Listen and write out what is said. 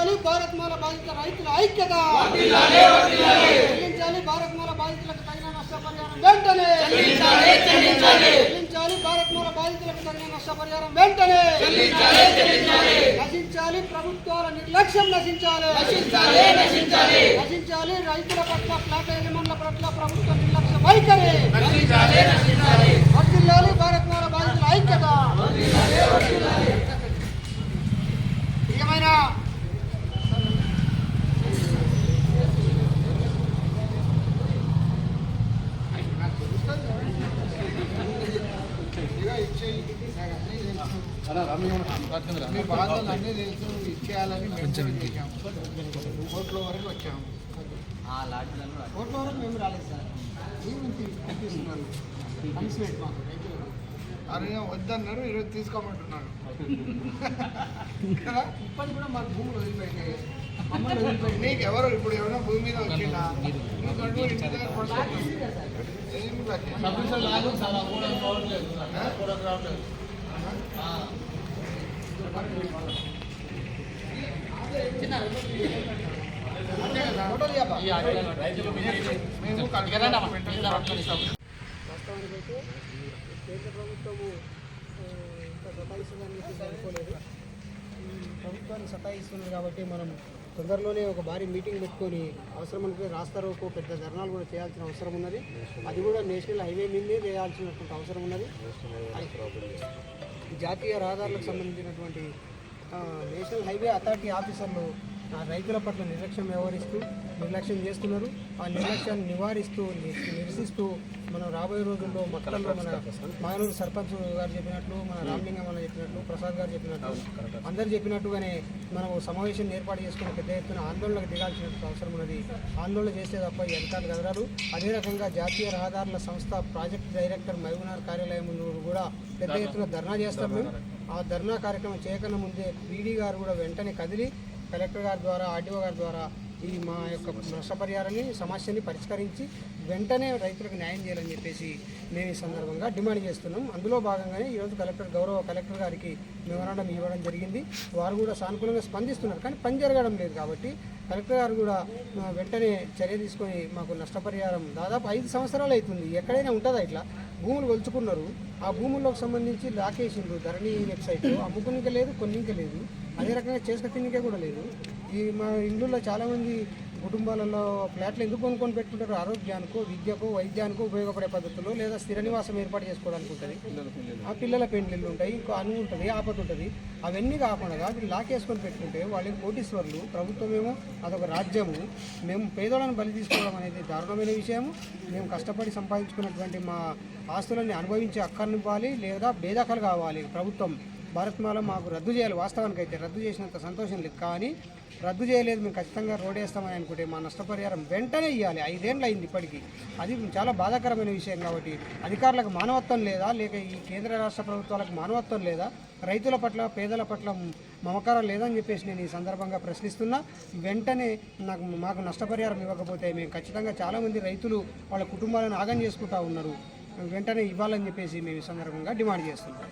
చెల్లించాలి భారత్ మాల బాధిత రైతుల ఐక్యత. చెల్లించాలి భారత్ మాల బాధితులకు తగిన నష్టపరిహారం వెంటనే. చెల్లించాలి భారత్ మాల బాధితులకు తగిన నష్టపరిహారం వెంటనే. నశించాలి ప్రభుత్వాల నిర్లక్ష్యం నశించాలి. నశించాలి రైతుల పట్ల ఫ్లాట్ యజమానుల పట్ల ప్రభుత్వ నిర్లక్ష్య వైఖరి. వర్ధిల్లాలి భారత్ మాల బాధితుల ఐక్యత ఏమైనా మీ బాధలు అన్నీ తెలుసు ఇచ్చేయాలని మేము కూడా చేశాము కోట్ల వరకు వచ్చాము. కోట్ల వరకు మేము రాలేదు సార్. మేము తీస్తున్నారు కమిషన్ మాకు. రైతులకు. అరే వద్దన్నారు ఈరోజు తీసుకోమంటున్నారు కదా? ఇప్పటికి కూడా మాకు భూములు మమ్మల్ని వదిలిపెట్టి నీకు ఎవరు ఇప్పుడు ఎవరైనా భూమి మీద వచ్చిందా? నీకంటూ ఇంటి దగ్గర పడుతుంది ఏమి వాస్తవానికైతే కేంద్ర ప్రభుత్వము సతాయిస్తుందని అనుకోలేదు ప్రభుత్వాన్ని సతాయిస్తుంది కాబట్టి మనం తొందరలోనే ఒక భారీ మీటింగ్ పెట్టుకొని అవసరం అనుకుంటే రాస్తారోకు పెద్ద ధర్నాలు కూడా చేయాల్సిన అవసరం ఉన్నది అది కూడా నేషనల్ హైవే మీదే చేయాల్సినటువంటి అవసరం ఉన్నది జాతీయ రహదారులకు సంబంధించినటువంటి నేషనల్ హైవే అథారిటీ ఆఫీసర్లు రైతుల పట్ల నిర్లక్ష్యం వ్యవహరిస్తూ నిర్లక్ష్యం చేస్తున్నారు. ఆ నిర్లక్ష్యాన్ని నివారిస్తూ నిరసిస్తూ మనం రాబోయే రోజుల్లో మొత్తంలో మన మానూరు సర్పంచ్ గారు చెప్పినట్లు మన రామలింగం అన్న చెప్పినట్లు ప్రసాద్ గారు చెప్పినట్లు అందరు చెప్పినట్టుగానే మనం సమావేశం ఏర్పాటు చేసుకుని పెద్ద ఎత్తున ఆందోళనకు దిగాల్సిన అవసరం ఉన్నది. ఆందోళన చేస్తే తప్ప ఈ అధికారులు కదరారు అదే రకంగా జాతీయ రహదారుల సంస్థ ప్రాజెక్ట్ డైరెక్టర్ మహబూబ్నగర్ కార్యాలయం ముందు కూడా పెద్ద ఎత్తున ధర్నా చేస్తాం మేము ఆ ధర్నా కార్యక్రమం చేయకన్నా ముందే పీడీ గారు కూడా వెంటనే కదిలి కలెక్టర్ గారి ద్వారా ఆర్డీఓ గారి ద్వారా ఈ మా యొక్క నష్టపరిహారాన్ని సమస్యని పరిష్కరించి వెంటనే రైతులకు న్యాయం చేయాలని చెప్పేసి మేము ఈ సందర్భంగా డిమాండ్ చేస్తున్నాం. అందులో భాగంగానే ఈరోజు కలెక్టర్ గౌరవ కలెక్టర్ గారికి మెమరాండం ఇవ్వడం జరిగింది. వారు కూడా సానుకూలంగా స్పందిస్తున్నారు కానీ పని జరగడం లేదు కాబట్టి కలెక్టర్ గారు కూడా వెంటనే చర్య తీసుకొని మాకు నష్టపరిహారం దాదాపు ఐదు సంవత్సరాలు అవుతుంది. ఎక్కడైనా ఉంటుందా ఇట్లా? భూములు కొలుచుకున్నారు. ఆ భూముల్లోకి సంబంధించి లాకేసిండ్రు. ధరణి వెబ్సైట్లో అమ్ముకునికే లేదు కొన్నికే లేదు. అదే రకంగా చేసుక తినికే కూడా లేదు. ఈ మా ఇండ్లలో చాలామంది కుటుంబాలలో ఫ్లాట్లు ఎందుకు కొనుక్కొని పెట్టుకుంటారు? ఆరోగ్యానికో విద్యకు వైద్యానికో ఉపయోగపడే పద్ధతుల్లో లేదా స్థిర నివాసం ఏర్పాటు చేసుకోవడానికి ఉంటుంది. ఆ పిల్లల పెండ్లిళ్ళు ఉంటాయి ఇంకో అను ఉంటుంది ఆపద ఉంటుంది. అవన్నీ కాకుండా వీళ్ళు లాకేసుకొని పెట్టుకుంటే వాళ్ళకి కోటీశ్వర్లు ప్రభుత్వమేమో అదొక రాజ్యము. మేము పేదోళ్ళని బలి తీసుకోవడం అనేది దారుణమైన విషయము. మేము కష్టపడి సంపాదించుకున్నటువంటి మా ఆస్తులన్నీ అనుభవించే అక్కర్నివ్వాలి లేదా భేదకలు కావాలి ప్రభుత్వం. భారత్మాల మాకు రద్దు చేయాలి. వాస్తవానికి అయితే రద్దు చేసినంత సంతోషం లేదు. కానీ రద్దు చేయలేదు మేము ఖచ్చితంగా రోడ్ వేస్తామని అనుకుంటే మా నష్టపరిహారం వెంటనే ఇవ్వాలి ఐదేండ్లు అయింది ఇప్పటికీ. అది చాలా బాధాకరమైన విషయం కాబట్టి అధికారులకు మానవత్వం లేదా లేక ఈ కేంద్ర రాష్ట్ర ప్రభుత్వాలకు మానవత్వం లేదా రైతుల పట్ల పేదల పట్ల మమకారం లేదని చెప్పేసి నేను ఈ సందర్భంగా ప్రశ్నిస్తున్నా. వెంటనే నాకు మాకు నష్టపరిహారం ఇవ్వకపోతే మేము ఖచ్చితంగా చాలామంది రైతులు వాళ్ళ కుటుంబాలను ఆగం చేసుకుంటా ఉన్నారు. వెంటనే ఇవ్వాలని చెప్పేసి మేము ఈ సందర్భంగా డిమాండ్ చేస్తున్నాం.